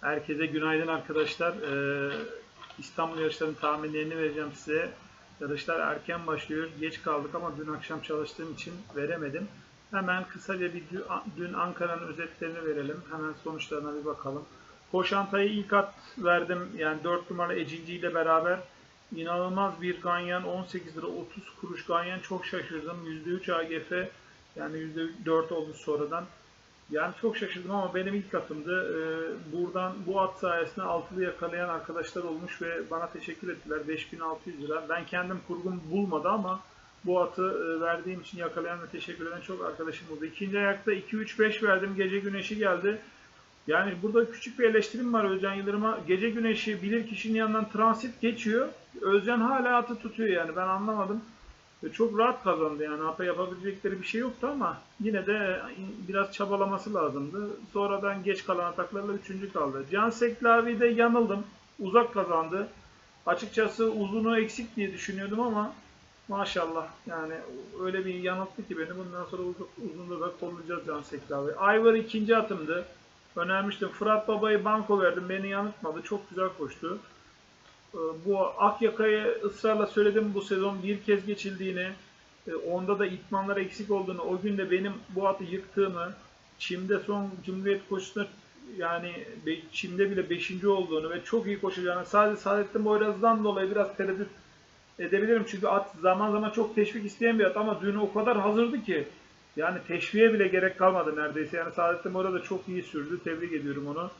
Herkese günaydın arkadaşlar. Ee, İstanbul yarışlarının tahminlerini vereceğim size. Yarışlar erken başlıyor. Geç kaldık ama dün akşam çalıştığım için veremedim. Hemen kısaca bir dü- dün Ankara'nın özetlerini verelim. Hemen sonuçlarına bir bakalım. Koşantayı ilk at verdim. Yani 4 numara Ecinci ile beraber. İnanılmaz bir ganyan. 18 lira 30 kuruş ganyan. Çok şaşırdım. %3 AGF. Yani %4 oldu sonradan. Yani çok şaşırdım ama benim ilk atımdı. Ee, buradan bu at sayesinde altılı yakalayan arkadaşlar olmuş ve bana teşekkür ettiler. 5600 lira. Ben kendim kurgum bulmadı ama bu atı e, verdiğim için yakalayan ve teşekkür eden çok arkadaşım oldu. İkinci ayakta 2-3-5 verdim. Gece güneşi geldi. Yani burada küçük bir eleştirim var Özcan Yıldırım'a. Gece güneşi bilir kişinin yanından transit geçiyor. Özcan hala atı tutuyor yani ben anlamadım. Ve çok rahat kazandı yani ata yapabilecekleri bir şey yoktu ama yine de biraz çabalaması lazımdı. Sonradan geç kalan ataklarla üçüncü kaldı. Can Seklavi'de yanıldım. Uzak kazandı. Açıkçası uzunu eksik diye düşünüyordum ama maşallah yani öyle bir yanılttı ki beni. Bundan sonra uzun, uzunda da kollayacağız Can Seklavi. Ayvar ikinci atımdı. Önermiştim. Fırat Baba'yı banko verdim. Beni yanıltmadı. Çok güzel koştu. Ee, Bu Akyaka'ya ısrarla söyledim bu sezon bir kez geçildiğini, e, onda da itmanlar eksik olduğunu, o gün de benim bu atı yıktığımı, Çim'de son Cumhuriyet koşusunda yani Çim'de bile 5. olduğunu ve çok iyi koşacağını sadece Saadettin Boyraz'dan dolayı biraz tereddüt edebilirim. Çünkü at zaman zaman çok teşvik isteyen bir at ama dün o kadar hazırdı ki yani teşviğe bile gerek kalmadı neredeyse. Yani Saadettin Boyraz da çok iyi sürdü. Tebrik ediyorum onu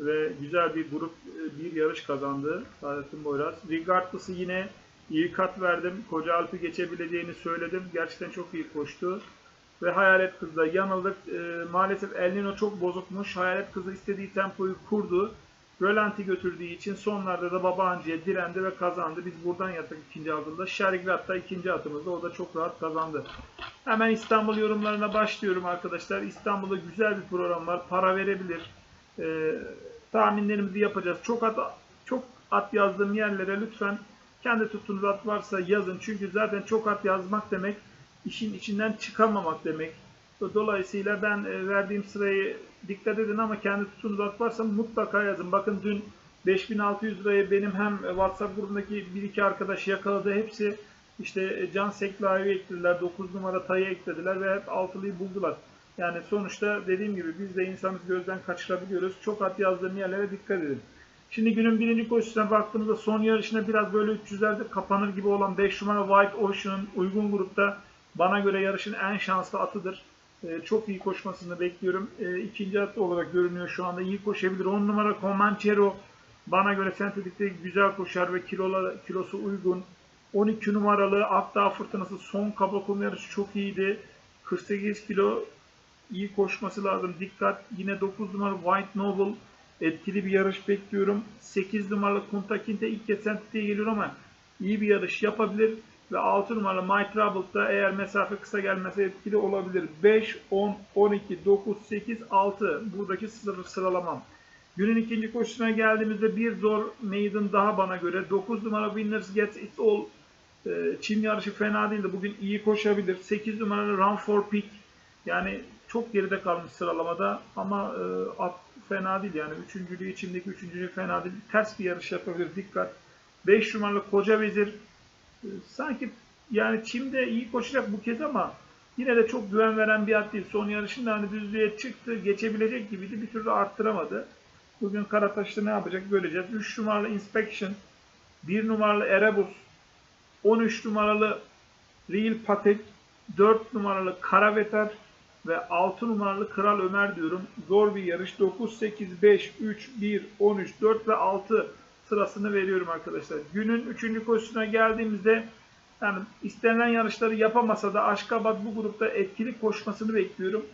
ve güzel bir grup bir yarış kazandı Saadettin Boyraz. Regardless'ı yine iyi kat verdim. Koca Alp'i geçebileceğini söyledim. Gerçekten çok iyi koştu. Ve Hayalet Kız'da yanıldık. E, maalesef El Nino çok bozukmuş. Hayalet Kızı istediği tempoyu kurdu. Rölanti götürdüğü için sonlarda da Babahancı'ya direndi ve kazandı. Biz buradan yattık ikinci adımda. Şergrat da ikinci atımızda. O da çok rahat kazandı. Hemen İstanbul yorumlarına başlıyorum arkadaşlar. İstanbul'da güzel bir program var. Para verebilir. Ee, tahminlerimizi yapacağız. Çok at çok at yazdığım yerlere lütfen kendi tuttuğunuz at varsa yazın. Çünkü zaten çok at yazmak demek işin içinden çıkamamak demek. Dolayısıyla ben e, verdiğim sırayı dikkat edin ama kendi tuttuğunuz at varsa mutlaka yazın. Bakın dün 5600 lirayı benim hem WhatsApp grubundaki bir iki arkadaş yakaladı. Hepsi işte e, Can Seklavi'ye eklediler. 9 numara Tay'ı eklediler ve hep altılıyı buldular. Yani sonuçta dediğim gibi biz de insanız gözden kaçırabiliyoruz. Çok at yazdığım yerlere dikkat edin. Şimdi günün birinci koşusuna baktığımızda son yarışına biraz böyle 300'lerde kapanır gibi olan 5 numara White Ocean uygun grupta bana göre yarışın en şanslı atıdır. Ee, çok iyi koşmasını bekliyorum. Ee, ikinci at olarak görünüyor şu anda. İyi koşabilir. 10 numara Comanchero bana göre sentetikte güzel koşar ve kilola, kilosu uygun. 12 numaralı Akdağ Fırtınası son kaba yarışı çok iyiydi. 48 kilo iyi koşması lazım. Dikkat. Yine 9 numara White Noble etkili bir yarış bekliyorum. 8 numaralı Kunta Kinte ilk kez sentetiğe geliyor ama iyi bir yarış yapabilir. Ve 6 numaralı My Troubled'da eğer mesafe kısa gelmese etkili olabilir. 5, 10, 12, 9, 8, 6 buradaki sıra sıralamam. Günün ikinci koşusuna geldiğimizde bir zor maiden daha bana göre. 9 numara Winners Gets It All e, Çin yarışı fena değildi. Bugün iyi koşabilir. 8 numaralı Run for Pick yani çok geride kalmış sıralamada ama e, at fena değil yani. Üçüncülüğü içindeki üçüncülüğü fena değil. Ters bir yarış yapabilir. Dikkat. 5 numaralı Koca Vezir e, sanki yani Çim'de iyi koşacak bu kez ama yine de çok güven veren bir at değil. Son yarışında hani düzlüğe çıktı, geçebilecek gibiydi. Bir türlü arttıramadı. Bugün Karataş'ta ne yapacak göreceğiz. 3 numaralı Inspection, 1 numaralı Erebus, 13 numaralı Real Patek, 4 numaralı Karaveter ve 6 numaralı Kral Ömer diyorum. Zor bir yarış. 9, 8, 5, 3, 1, 13, 4 ve 6 sırasını veriyorum arkadaşlar. Günün 3. koşusuna geldiğimizde yani istenilen yarışları yapamasa da Aşkabat bu grupta etkili koşmasını bekliyorum.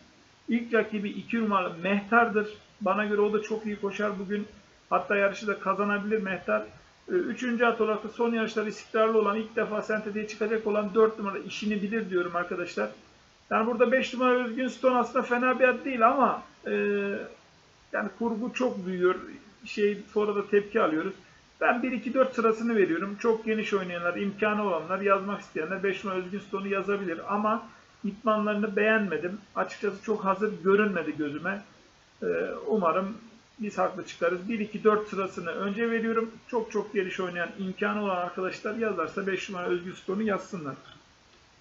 İlk rakibi 2 numaralı Mehtar'dır. Bana göre o da çok iyi koşar bugün. Hatta yarışı da kazanabilir Mehtar. Ee, Üçüncü at olarak da son yarışları istikrarlı olan ilk defa sentediye çıkacak olan 4 numara işini bilir diyorum arkadaşlar. Yani burada 5 numara Özgün Stone aslında fena bir at değil ama e, yani kurgu çok büyüyor. Şey sonra da tepki alıyoruz. Ben 1-2-4 sırasını veriyorum. Çok geniş oynayanlar, imkanı olanlar, yazmak isteyenler 5 numara Özgün Stone'u yazabilir ama itmanlarını beğenmedim. Açıkçası çok hazır görünmedi gözüme. Ee, umarım biz haklı çıkarız. 1-2-4 sırasını önce veriyorum. Çok çok geniş oynayan imkanı olan arkadaşlar yazarsa 5 numara özgür skorunu yazsınlar.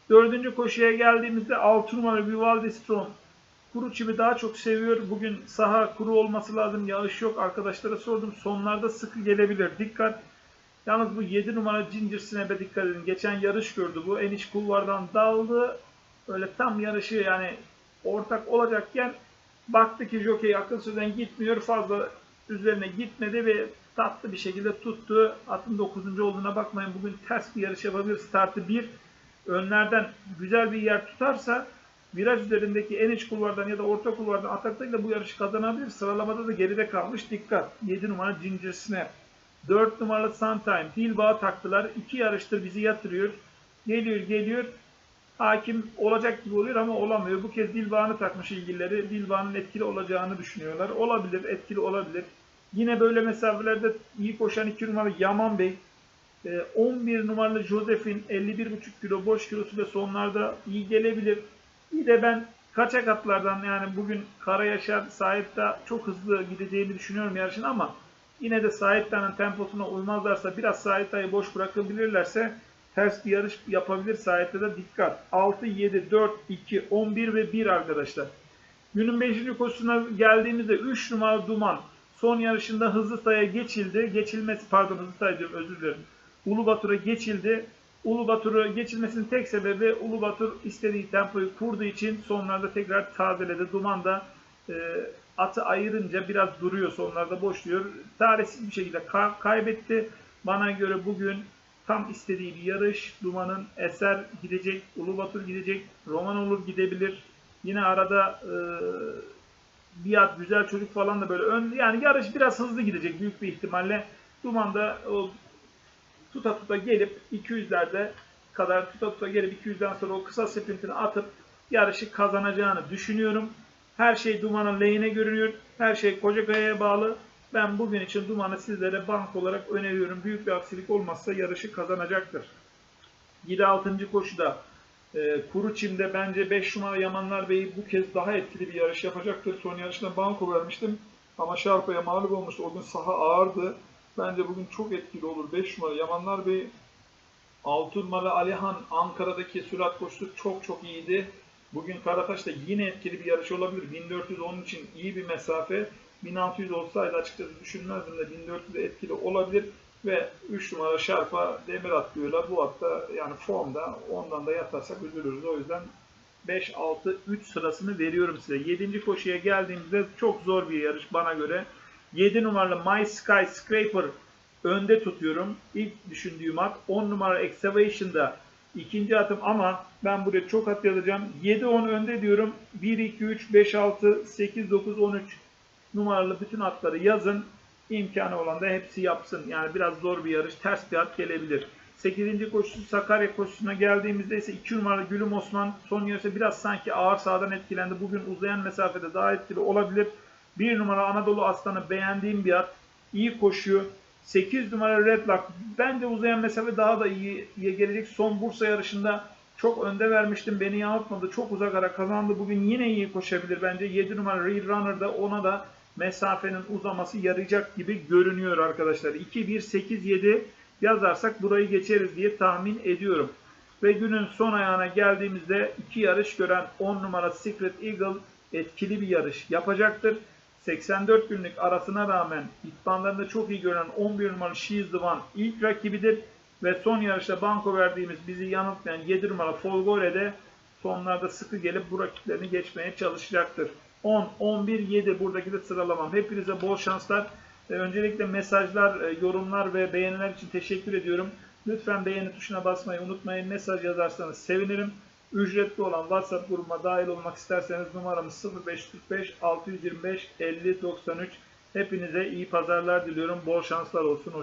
Dördüncü koşuya geldiğimizde 6 numara Vivaldi Strong. Kuru çimi daha çok seviyor. Bugün saha kuru olması lazım. Yağış yok. Arkadaşlara sordum. Sonlarda sıkı gelebilir. Dikkat. Yalnız bu 7 numara Ginger Snap'e dikkat edin. Geçen yarış gördü bu. En iç kulvardan daldı. Öyle tam yarışı yani ortak olacakken baktı ki jockey akıl sözden gitmiyor. Fazla üzerine gitmedi ve tatlı bir şekilde tuttu. Atın 9. olduğuna bakmayın. Bugün ters bir yarış yapabilir. Startı 1. Önlerden güzel bir yer tutarsa viraj üzerindeki en iç kulvardan ya da orta kulvardan ataklarıyla bu yarışı kazanabilir. Sıralamada da geride kalmış. Dikkat. 7 numara Ginger Snap. 4 numaralı Suntime. Bilbao taktılar. 2 yarıştır bizi yatırıyor. Geliyor geliyor. Hakim olacak gibi oluyor ama olamıyor. Bu kez Bilbao'nu takmış ilgilileri. Bilbao'nun etkili olacağını düşünüyorlar. Olabilir, etkili olabilir. Yine böyle mesafelerde iyi koşan 2 numaralı Yaman Bey. Ee, 11 numaralı Josephine 51,5 kilo boş kilosu ve sonlarda iyi gelebilir. Bir de ben kaçak atlardan yani bugün Kara Yaşar Sahip'te çok hızlı gideceğini düşünüyorum yarışın ama yine de Sahip'te'nin temposuna uymazlarsa biraz Sahip'te'yi boş bırakabilirlerse ters bir yarış yapabilir Sahip'te de dikkat. 6, 7, 4, 2, 11 ve 1 arkadaşlar. Günün 5. koşusuna geldiğimizde 3 numaralı Duman son yarışında hızlı sayıya geçildi. Geçilmesi pardon hızlı sayı diyorum özür dilerim. Ulubatur'a geçildi. Ulubatur'u geçilmesinin tek sebebi Ulubatur istediği tempoyu kurduğu için sonlarda tekrar tazeledi. Duman da e, atı ayırınca biraz duruyor sonlarda boşluyor. Tarihsiz bir şekilde ka- kaybetti. Bana göre bugün tam istediği bir yarış. Duman'ın Eser gidecek, Ulubatur gidecek, Roman olur gidebilir. Yine arada e, Biat, güzel çocuk falan da böyle ön yani yarış biraz hızlı gidecek büyük bir ihtimalle. Duman da o tuta tuta gelip 200'lerde kadar tuta tuta gelip 200'den sonra o kısa sprintini atıp yarışı kazanacağını düşünüyorum. Her şey Duman'ın lehine görünüyor. Her şey Kocakaya'ya bağlı. Ben bugün için Duman'ı sizlere bank olarak öneriyorum. Büyük bir aksilik olmazsa yarışı kazanacaktır. 7-6. koşuda e, Kuru Çim'de bence 5 numara Yamanlar Bey bu kez daha etkili bir yarış yapacaktır. Son yarışta banko vermiştim ama Şarpa'ya mağlup olmuştu. O gün saha ağırdı. Bence bugün çok etkili olur. 5 numara Yamanlar Bey 6 numara Alihan Ankara'daki sürat koşusu çok çok iyiydi. Bugün Karataş'ta yine etkili bir yarış olabilir. 1400 onun için iyi bir mesafe. 1600 olsaydı açıkçası düşünmezdim de 1400 etkili olabilir. Ve 3 numara Şarp'a demir atlıyorlar. Bu hatta yani formda ondan da yatarsak üzülürüz. O yüzden 5, 6, 3 sırasını veriyorum size. 7. koşuya geldiğimizde çok zor bir yarış bana göre. 7 numaralı My Sky Scraper önde tutuyorum. İlk düşündüğüm at 10 numara Excavation'da ikinci atım ama ben buraya çok at yazacağım. 7-10 önde diyorum. 1, 2, 3, 5, 6, 8, 9, 13 numaralı bütün atları yazın. İmkanı olan da hepsi yapsın. Yani biraz zor bir yarış. Ters bir at gelebilir. 8. koşusu Sakarya koşusuna geldiğimizde ise 2 numaralı Gülüm Osman son yarışta biraz sanki ağır sağdan etkilendi. Bugün uzayan mesafede daha etkili olabilir. 1 numara Anadolu Aslanı beğendiğim bir at. İyi koşuyor. 8 numara Red Lock. Bence uzayan mesafe daha da iyi, iyi gelecek. Son Bursa yarışında çok önde vermiştim. Beni yanıltmadı. Çok uzak ara kazandı. Bugün yine iyi koşabilir bence. 7 numara Real Runner'da ona da mesafenin uzaması yarayacak gibi görünüyor arkadaşlar. 2, 1, 8, 7 yazarsak burayı geçeriz diye tahmin ediyorum. Ve günün son ayağına geldiğimizde iki yarış gören 10 numara Secret Eagle etkili bir yarış yapacaktır. 84 günlük arasına rağmen idmanlarında çok iyi gören 11 numaralı She's the One ilk rakibidir. Ve son yarışta banko verdiğimiz bizi yanıltmayan 7 numara Folgore de sonlarda sıkı gelip bu rakiplerini geçmeye çalışacaktır. 10, 11, 7 buradaki de sıralamam. Hepinize bol şanslar. Öncelikle mesajlar, e, yorumlar ve beğeniler için teşekkür ediyorum. Lütfen beğeni tuşuna basmayı unutmayın. Mesaj yazarsanız sevinirim. Ücretli olan WhatsApp grubuma dahil olmak isterseniz numaramız 0545 625 50 93. Hepinize iyi pazarlar diliyorum. Bol şanslar olsun.